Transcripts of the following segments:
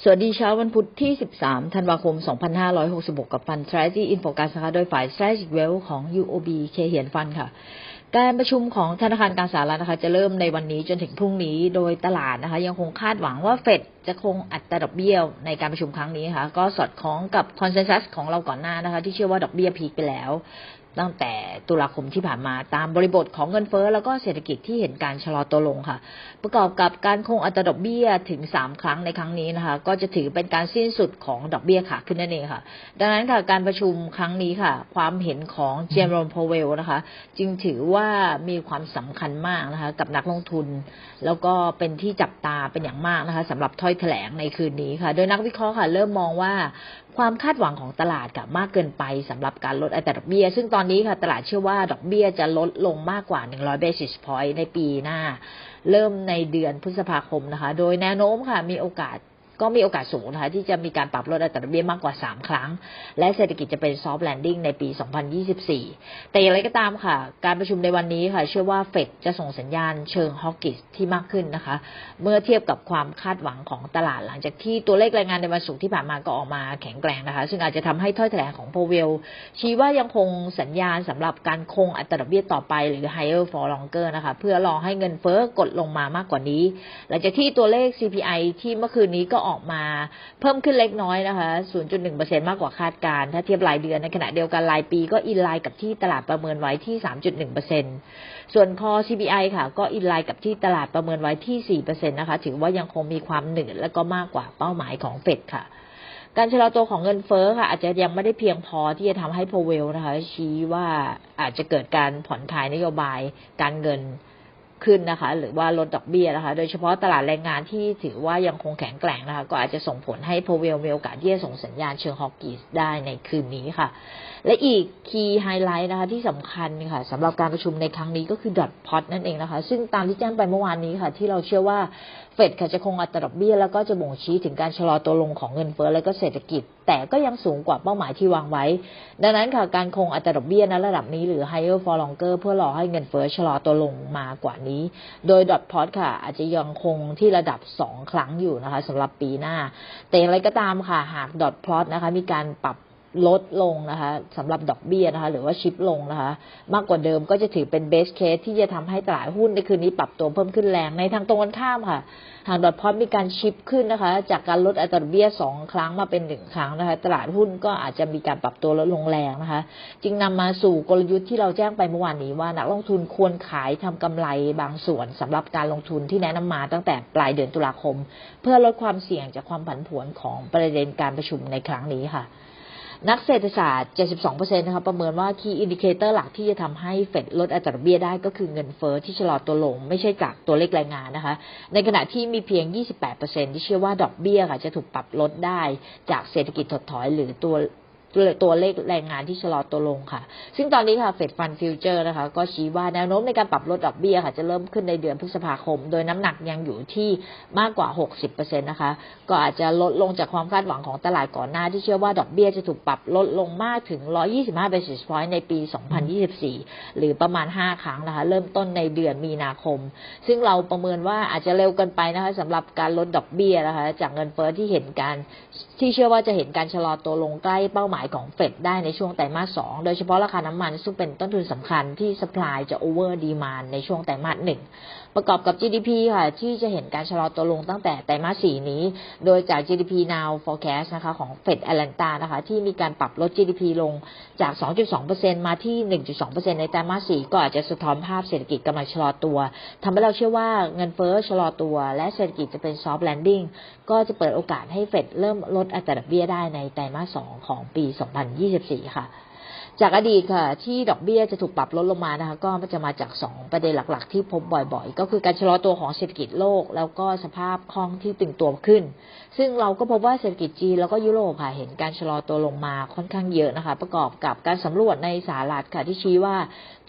สวัสดีเช้าวันพุธที่ 13 ธันวาคม 2566 กับฟัน Strategy in Focus นะคะ โดยฝ่าย Strategic Wealth ของ UOB เคเหียนฟันค่ะ การประชุมของธนาคารกลารสหรัฐนะคะ จะเริ่มในวันนี้จนถึงพรุ่งนี้ โดยตลาดนะคะ ยังคงคาดหวังว่าเฟดจะคงอัตราดอกเบี้ยในการประชุมครั้งนี้ค่ะ ก็สอดคล้องกับคอนเซนแซสของเราก่อนหน้านะคะ ที่เชื่อว่าดอกเบี้ยพีคไปแล้ว ตั้งแต่ตุลาคมที่ผ่านมาตามบริบทของเงินเฟ้อแล้วก็เศรษฐกิจที่เห็นการชะลอตัวลงค่ะ ประกอบกับการคงอัตราดอกเบี้ยถึง 3 ครั้งในครั้งนี้นะคะ ก็จะถือเป็นการสิ้นสุดของดอกเบี้ยขาขึ้นนั่นเองค่ะ ดังนั้นค่ะการประชุมครั้งนี้ค่ะ ความเห็นของเจมส์พาวเวลนะคะ จึงถือว่ามีความสำคัญมากนะคะ กับนักลงทุน แล้วก็เป็นที่จับตาเป็นอย่างมากนะคะสำหรับถ้อยแถลงในคืนนี้ค่ะ โดยนักวิเคราะห์ค่ะ เริ่มมองว่า ความคาดหวังของตลาดกับมากเกินไปสำหรับการลดอัตราดอกเบี้ย ซึ่งตอนนี้ค่ะตลาดเชื่อว่าดอกเบี้ยจะลดลงมากกว่า 100 basis point ในปีหน้า เริ่มในเดือนพฤษภาคมนะคะ โดยแนวโน้มค่ะมีโอกาส ก็มีโอกาสสูงนะคะที่จะมีการปรับลดอัตราดอกเบี้ยมากกว่า 3 ครั้ง และเศรษฐกิจจะเป็นซอฟต์แลนดิ้งในปี 2024 แต่อย่างไรก็ตามค่ะ การประชุมในวันนี้ค่ะเชื่อว่าเฟดจะส่งสัญญาณเชิงฮอกกิสที่มากขึ้นนะคะ เมื่อเทียบกับความคาดหวังของตลาดหลังจากที่ตัวเลขรายงานในวันศุกร์ที่ผ่านมาก็ออกมาแข็งแกร่งนะคะ ซึ่งอาจจะทำให้ถ้อยแถลงของโพเวลชี้ว่ายังคงสัญญาณสำหรับการคงอัตราดอกเบี้ยต่อไปหรือ higher for longer นะคะเพื่อรอให้เงินเฟ้อกดลงมามากกว่านี้ หลังจากที่ตัวเลข CPI ที่เมื่อคืนนี้ก็ออกอกมาเพิ่มขึ้นเล็กน้อยนะคะ 0.1%มากกว่าคาดการ ถ้าเทียบรายเดือนในขณะเดียวกันรายปีก็อินไลน์กับที่ตลาดประเมินไว้ที่ 3.1%ส่วนคอ CPI ค่ะ ก็อินไลน์กับที่ตลาดประเมินไว้ที่ 4%นะคะ ถือว่ายังคงมีความหนืดและก็มากกว่าเป้าหมายของเฟดค่ะการชะลอตัวของเงินเฟ้อค่ะ อาจจะยังไม่ได้เพียงพอที่จะทำให้โพเวลนะคะ ชี้ว่าอาจจะเกิดการผ่อนคลายนโยบายการเงิน ขึ้นนะคะ หรือว่าลดดอกเบี้ยนะคะ โดยเฉพาะตลาดแรงงานที่ถือว่ายังคงแข็งแกร่งนะคะ ก็อาจจะส่งผลให้โพเวลมีโอกาสที่จะส่งสัญญาณเชิงฮอกกิสได้ในคืนนี้ค่ะ และอีกคีย์ไฮไลท์นะคะ ที่สำคัญค่ะสำหรับการประชุมในครั้งนี้ก็คือดอทพอตนั่นเองนะคะ ซึ่งตามที่แจ้งไปเมื่อวานนี้ค่ะ ที่เราเชื่อว่าเฟดค่ะจะคงอัตราดอกเบี้ยแล้วก็จะบ่งชี้ถึงการชะลอตัวลงของเงินเฟ้อและก็เศรษฐกิจ แต่ก็ยังสูงกว่าเป้าหมายที่วางไว้ ดังนั้นค่ะการคงอัตราดอกเบี้ยในระดับนี้หรือ higher for longer เพื่อรอให้เงินเฟ้อชะลอตัวลงมากว่านี้โดยดอทพอตค่ะ อาจจะยังคงที่ระดับ 2 ครั้งอยู่นะคะสำหรับปีหน้า แต่อย่างไรก็ตามค่ะ หากดอทพอตนะคะมีการปรับ ลดลงนะคะสำหรับดอกเบี้ยนะคะ หรือว่าชิปลงนะคะ มากกว่าเดิมก็จะถือเป็นเบสเคสที่จะทำให้ตลาดหุ้นในคืนนี้ปรับตัวเพิ่มขึ้นแรงในทางตรงกันข้ามค่ะหากดอทพอตมีการชิปขึ้นนะคะ จากการลดอัตราดอกเบี้ยสองครั้งมาเป็นหนึ่งครั้งนะคะ ตลาดหุ้นก็อาจจะมีการปรับตัวลดลงแรงนะคะ จึงนำมาสู่กลยุทธ์ที่เราแจ้งไปเมื่อวานนี้ว่านักลงทุนควรขายทำกำไรบางส่วนสำหรับการลงทุนที่แนะนำมาตั้งแต่ปลายเดือนตุลาคม เพื่อลดความเสี่ยงจากความผันผวนของประเด็นการประชุมในครั้งนี้ค่ะ นักเศรษฐศาสตร์ 72%นะคะประเมินว่าคีย์อินดิเคเตอร์หลักที่จะทำให้เฟดลดอัตราเบี้ยได้ก็คือเงินเฟอ้อที่ชะลอตัวลง ไม่ใช่จากตัวเลขรายงานนะคะ ในขณะที่มีเพียง 28%ที่เชื่อว่าดอกเบี้ยค่ะจะถูกปรับลดได้จากเศรษฐกิจถดถอยหรือตัว ตัวเลขแรงงานที่ชะลอตัวลงค่ะ ซึ่งตอนนี้ค่ะเฟดฟันฟิวเจอร์นะคะ ก็ชี้ว่าแนวโน้มในการปรับลดดอกเบี้ยค่ะ จะเริ่มขึ้นในเดือนพฤษภาคม โดยน้ำหนักยังอยู่ที่มากกว่า 60%นะคะ ก็อาจจะลดลงจากความคาดหวังของตลาดก่อนหน้าที่เชื่อว่าดอกเบี้ยจะถูกปรับลดลงมากถึง 125 basis point ในปี 2024 หรือประมาณ 5 ครั้งนะคะ เริ่มต้นในเดือนมีนาคม ซึ่งเราประเมินว่าอาจจะเร็วเกินไปนะคะสำหรับการลดดอกเบี้ยนะคะ จากเงินเฟ้อที่เห็นการที่เชื่อว่าจะเห็นการชะลอตัวลงใกล้เป้าหมายายของเฟดได้ในช่วงไตรมาสสองโดยเฉพาะราคาน้ำมันซึ่งเป็นต้นทุนสำคัญที่สป라이จะโอเวอร์ดีมานในช่วงไตรมาสหนึ่ง ประกอบกับ GDP ค่ะ ที่จะเห็นการชะลอตัวลงตั้งแต่ไตรมาสสี่นี้ โดยจาก GDP now forecast นะคะของ Fed Atlanta นะคะ ที่มีการปรับลด GDP ลงจาก 2.2%มาที่ 1.2%ในไตรมาสสี่ก็อาจจะสะท้อนภาพเศรษฐกิจกำลังชะลอตัวทำให้เราเชื่อว่าเงินเฟ้อชะลอตัว และเศรษฐกิจจะเป็น soft landing ก็จะเปิดโอกาสให้เฟดเริ่มลดอัตราดอกเบี้ยได้ในไตรมาสสองของปี 2024 ค่ะ จากอดีตค่ะ ที่ดอกเบี้ยจะถูกปรับลดลงมานะคะ ก็จะมาจาก 2 ประเด็นหลัก ๆ ที่พบบ่อยๆ ก็คือการชะลอตัวของเศรษฐกิจโลก แล้วก็สภาพคล่องที่ตึงตัวขึ้น ซึ่งเราก็พบว่าเศรษฐกิจจีนแล้วก็ยุโรปค่ะเห็นการชะลอตัวลงมาค่อนข้างเยอะนะคะ ประกอบกับการสำรวจในสหรัฐค่ะที่ชี้ว่า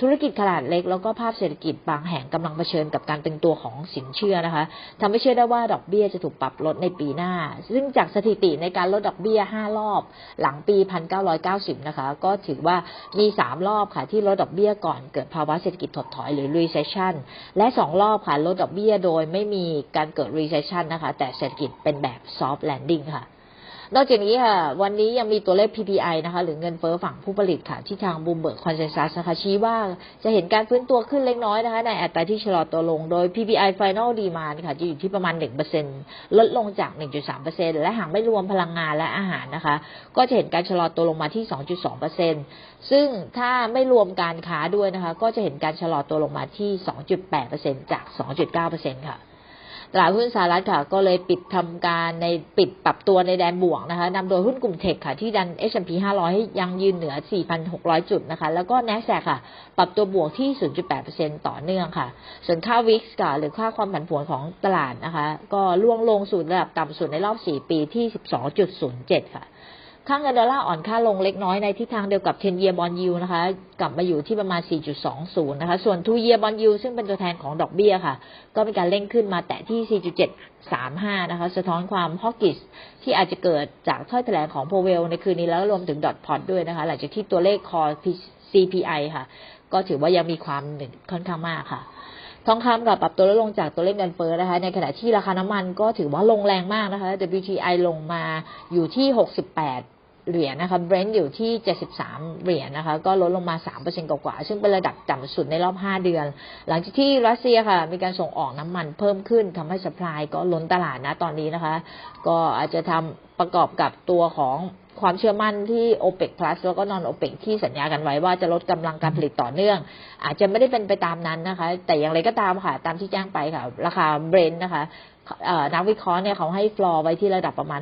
ธุรกิจขนาดเล็ก แล้วก็ภาพเศรษฐกิจบางแห่งกำลังเผชิญกับการตึงตัวของสินเชื่อนะคะทำให้เชื่อได้ว่าดอกเบี้ยจะถูกปรับลดในปีหน้า ซึ่งจากสถิติในการลดดอกเบี้ย 5 รอบ หลังปี 1990 นะคะ ก็ถือว่าว่ามี3รอบค่ะที่ลดดอกเบี้ยก่อนเกิดภาวะเศรษฐกิจถดถอยหรือ recession และสองรอบค่ะลดดอกเบี้ยโดยไม่มีการเกิด recession นะคะ แต่เศรษฐกิจเป็นแบบ soft landing ค่ะ นอกจากนี้ค่ะ วันนี้ยังมีตัวเลข PPI นะคะ หรือเงินเฟ้อฝั่งผู้ผลิตค่ะ ที่ทางบูมเบิร์กคอนเซนแซสนะคะชี้ว่าจะเห็นการฟื้นตัวขึ้นเล็กน้อยนะคะ ในอัตราที่ชะลอตัวลง โดย PPI Final Demand ค่ะ จะอยู่ที่ประมาณ 1%ลดลงจาก 1.3%และหากไม่รวมพลังงานและอาหารนะคะ ก็จะเห็นการชะลอตัวลงมาที่ 2.2%ซึ่งถ้าไม่รวมการค้าด้วยนะคะ ก็จะเห็นการชะลอตัวลงมาที่ 2.8%จาก 2.9%ค่ะ ตลาดหุ้นสหรัฐค่ะก็เลยปิดทำการในปิดปรับตัวในแดนบวกนะคะนำโดยหุ้นกลุ่มเทคค่ะที่ดัน S&P 500 ให้ยังยืนเหนือ 4,600 จุดนะคะ แล้วก็ NASDAQ ค่ะ ปรับตัวบวกที่ 0.8%ต่อเนื่องค่ะ ส่วนค่า VIX ค่ะหรือค่าความผันผวนของตลาดนะคะ ก็ล่วงลงสู่ระดับต่ำสุดในรอบ 4 ปีที่ 12.07 ค่ะ ค่าเงินดอลลาร์อ่อนค่าลงเล็กน้อยในทิศทางเดียวกับ10 year bond yield นะคะ กลับมาอยู่ที่ประมาณ 4.20 นะคะ ส่วน2 year bond yield ซึ่งเป็นตัวแทนของดอกเบี้ยค่ะ ก็มีการเร่งขึ้นมาแตะที่ 4.735 นะคะ สะท้อนความฮอกกิสที่อาจจะเกิดจากถ้อยแถลงของโพเวลในคืนนี้แล้วรวมถึงดอทพอตด้วยนะคะ หลังจากที่ตัวเลขคอ CPI ค่ะ ก็ถือว่ายังมีความหนึ่งค่อนข้างมากค่ะทองคำกับปรับตัวลดลงจากตัวเลขเงินเฟ้อนะคะ ในขณะที่ราคาน้ำมันก็ถือว่าลงแรงมากนะคะ WTI ลงมาอยู่ที่ 68 เหรียญนะคะเบรนท์อยู่ที่ 73 เหรียญนะคะ ก็ลดลงมา 3%กว่าๆ ซึ่งเป็นระดับต่ำสุดในรอบ 5 เดือน หลังจากที่รัสเซียค่ะ มีการส่งออกน้ำมันเพิ่มขึ้นทำให้สป라이ก็ล้นตลาดนะตอนนี้นะคะ ก็อาจจะทำประกอบกับตัวของความเชื่อมั่นที่ OPEC Plus แล้วก็นอน OPEC ที่สัญญากันไว้ว่าจะลดกำลังการผลิตต่อเนื่อง อาจจะไม่ได้เป็นไปตามนั้นนะคะ แต่อย่างไรก็ตามค่ะ ตามที่แจ้งไปค่ะ ราคาเบรนท์นะคะนักวิเคราะห์เนี่ยเขาให้ฟลอร์ไว้ที่ระดับประมาณ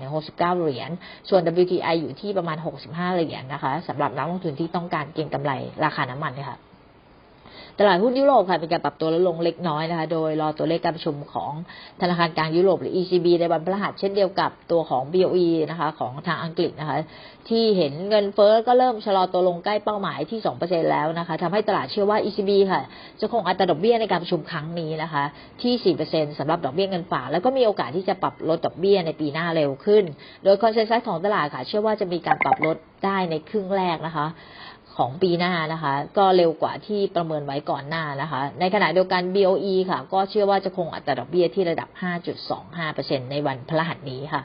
68-69 เหรียญ ส่วน WTI อยู่ที่ประมาณ 65 เหรียญนะคะสำหรับนักลงทุนที่ต้องการเก็งกำไรราคาน้ำมันค่ะ ตลาดหุ้นยุโรปค่ะเป็นการปรับตัวลดลงเล็กน้อยนะคะ โดยรอตัวเลขการประชุมของธนาคารกลางยุโรปหรือ ECB ในวันพฤหัสเช่นเดียวกับตัวของ BOE นะคะของทางอังกฤษนะคะ ที่เห็นเงินเฟ้อก็เริ่มชะลอตัวลงใกล้เป้าหมายที่ 2%แล้วนะคะทำให้ตลาดเชื่อว่า ECB ค่ะ จะคงอัตราดอกเบี้ยในการประชุมครั้งนี้นะคะ ที่ 4%สำหรับดอกเบี้ยเงินฝากแล้วก็มีโอกาสที่จะปรับลดดอกเบี้ยในปีหน้าเร็วขึ้น โดยคอนเซนแซสของตลาดค่ะ เชื่อว่าจะมีการปรับลดได้ในครึ่งแรกนะคะ ของปีหน้านะคะ ก็เร็วกว่าที่ประเมินไว้ก่อนหน้านะคะ ในขณะเดียวกัน BOE ค่ะ ก็เชื่อว่าจะคงอัตราดอกเบี้ยที่ระดับ 5.25%ในวันพฤหัสนี้ค่ะ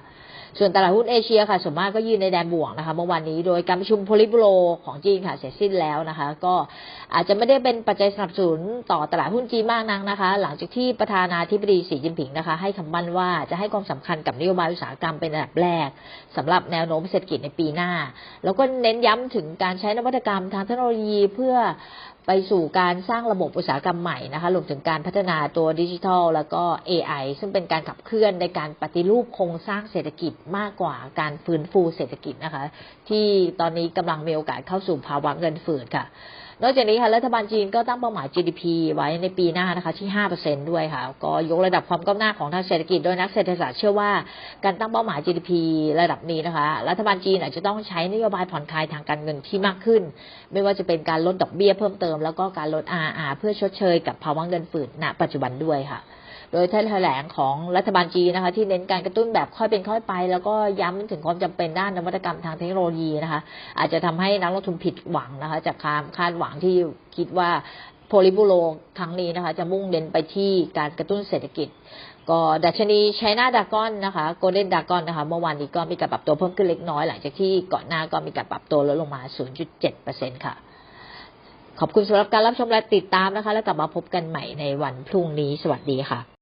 ส่วนตลาดหุ้นเอเชียค่ะส่วนมากก็ยืนในแดนบวกนะคะเมื่อวานนี้โดยการประชุมโพลิบูโรของจีนค่ะเสร็จสิ้นแล้วนะคะ ก็อาจจะไม่ได้เป็นปัจจัยสนับสนุนต่อตลาดหุ้นจีนมากนักนะคะ หลังจากที่ประธานาธิบดีสีจิ้นผิงนะคะ ให้คำมั่นว่าจะให้ความสำคัญกับนโยบายอุตสาหกรรมเป็นอันดับแรกสำหรับแนวโน้มเศรษฐกิจในปีหน้า แล้วก็เน้นย้ำถึงการใช้นวัตกรรมทางเทคโนโลยีเพื่อ ไปสู่การสร้างระบบอุตสาหกรรมใหม่นะคะรวมถึงการพัฒนาตัวดิจิทัล แล้วก็ AI ซึ่งเป็นการขับเคลื่อนในการปฏิรูปโครงสร้างเศรษฐกิจมากกว่าการฟื้นฟูเศรษฐกิจนะคะ ที่ตอนนี้กำลังมีโอกาสเข้าสู่ภาวะเงินฝืดค่ะ นอกจากนี้ค่ะรัฐบาลจีนก็ตั้งเป้าหมาย GDP ไว้ในปีหน้านะคะที่ 5%ด้วยค่ะ ก็ยกระดับความก้าวหน้าของทางเศรษฐกิจโดยนักเศรษฐศาสตร์เชื่อว่าการตั้งเป้าหมาย GDP ระดับนี้นะคะ รัฐบาลจีนอาจจะต้องใช้นโยบายผ่อนคลายทางการเงินที่มากขึ้น ไม่ว่าจะเป็นการลดดอกเบี้ยเพิ่มเติม แล้วก็การลด RR เพื่อชดเชยกับภาวะเงินฝืดณปัจจุบันด้วยค่ะ โดยแถลงของรัฐบาลจีนนะคะ ที่เน้นการกระตุ้นแบบค่อยเป็นค่อยไป แล้วก็ย้ำถึงความจำเป็นด้านนวัตกรรมทางเทคโนโลยีนะคะ อาจจะทำให้นักลงทุนผิดหวังนะคะ จากความคาดหวังที่คิดว่าโพลิบูโรครั้งนี้นะคะ จะมุ่งเน้นไปที่การกระตุ้นเศรษฐกิจ ก็ดัชนีไชน่าดากอนนะคะโกลเด้นดากอนนะคะ เมื่อวานนี้ก็มีการปรับตัวเพิ่มขึ้นเล็กน้อยหลังจากที่ก่อนหน้าก็มีการปรับตัวลดลงมา 0.7%ค่ะ ขอบคุณสำหรับการรับชมและติดตามนะคะ แล้วกลับมาพบกันใหม่ในวันพรุ่งนี้ สวัสดีค่ะ